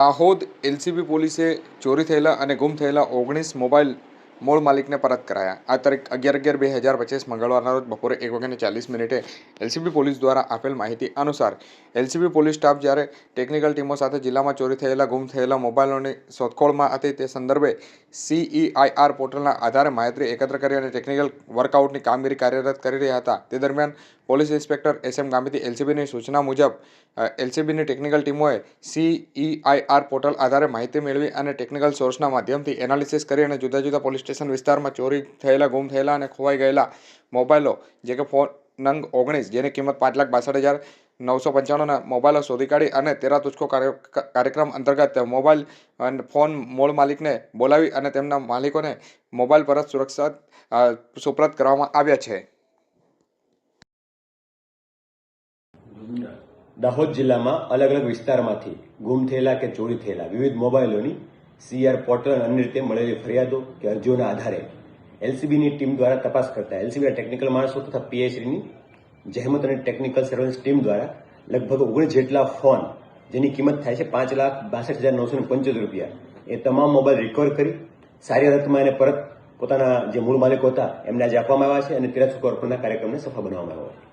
Dahod LCB પોલીસે ચોરી થયેલા અને ગુમ થયેલા ઓગણીસ મોબાઈલ મૂળ માલિકને પરત કરાયા. આ તારીખ અગિયાર અગિયાર બે હજાર પચીસ મંગળવારના રોજ બપોરે એક વાગ્યાને ચાલીસ મિનિટે એલસીબી પોલીસ દ્વારા આપેલ માહિતી અનુસાર એલસીબી પોલીસ સ્ટાફ જ્યારે ટેકનિકલ ટીમો સાથે જિલ્લામાં ચોરી થયેલા, ગુમ થયેલા મોબાઈલોની શોધખોળમાં હતી તે સંદર્ભે સીઈઆઈઆર પોર્ટલના આધારે માહિતી એકત્ર કરી અને ટેકનિકલ વર્કઆઉટની કામગીરી કાર્યરત કરી રહ્યા હતા. તે દરમિયાન police inspector S M Gamiti એલસીબીની સૂચના મુજબ એલસીબીની ટેકનિકલ ટીમોએ સીઈઆઈઆર પોર્ટલ આધારે માહિતી મેળવી અને ટેકનિકલ સોર્સના માધ્યમથી એનાલિસિસ કરી અને જુદા જુદા પોલીસ સ્ટેશન વિસ્તારમાં ચોરી થયેલા, ગુમ થયેલા અને ખોવાઈ ગયેલા મોબાઈલો, જે કે ફોન નંગ ઓગણીસ, જેની કિંમત પાંચ લાખ બાસઠ હજાર નવસો પંચાણુંના મોબાઈલો શોધી કાઢી અને તેરા તુચકો કાર્ય કાર્યક્રમ અંતર્ગત મોબાઈલ અને ફોન મૂળ માલિકને બોલાવી અને તેમના માલિકોને મોબાઈલ પરત જ સુરક્ષા સુપ્રત કરવામાં આવ્યા છે. દાહોદ જિલ્લામાં અલગ અલગ વિસ્તારમાંથી ગુમ થયેલા કે ચોરી થયેલા વિવિધ મોબાઈલોની સીઆર પોર્ટલ અને અન્ય રીતે મળેલી ફરિયાદો કે અરજીઓના આધારે એલસીબીની ટીમ દ્વારા તપાસ કરતા એલસીબીના ટેકનિકલ માણસો તથા પીએચડીની જહેમત અને ટેકનિકલ સર્વેલન્સ ટીમ દ્વારા લગભગ ઓગણીસ જેટલા ફોન, જેની કિંમત થાય છે પાંચ લાખ બાસઠ હજાર નવસો પંચોતેર રૂપિયા. એ તમામ મોબાઈલ રિકવર કરી સારી હાલતમાં એને પરત પોતાના જે મૂળ માલિકો હતા, એમને આજે આપવામાં આવ્યા છે અને તેરા ચૂકવવાના કાર્યક્રમને સફળ બનાવવામાં આવ્યો છે.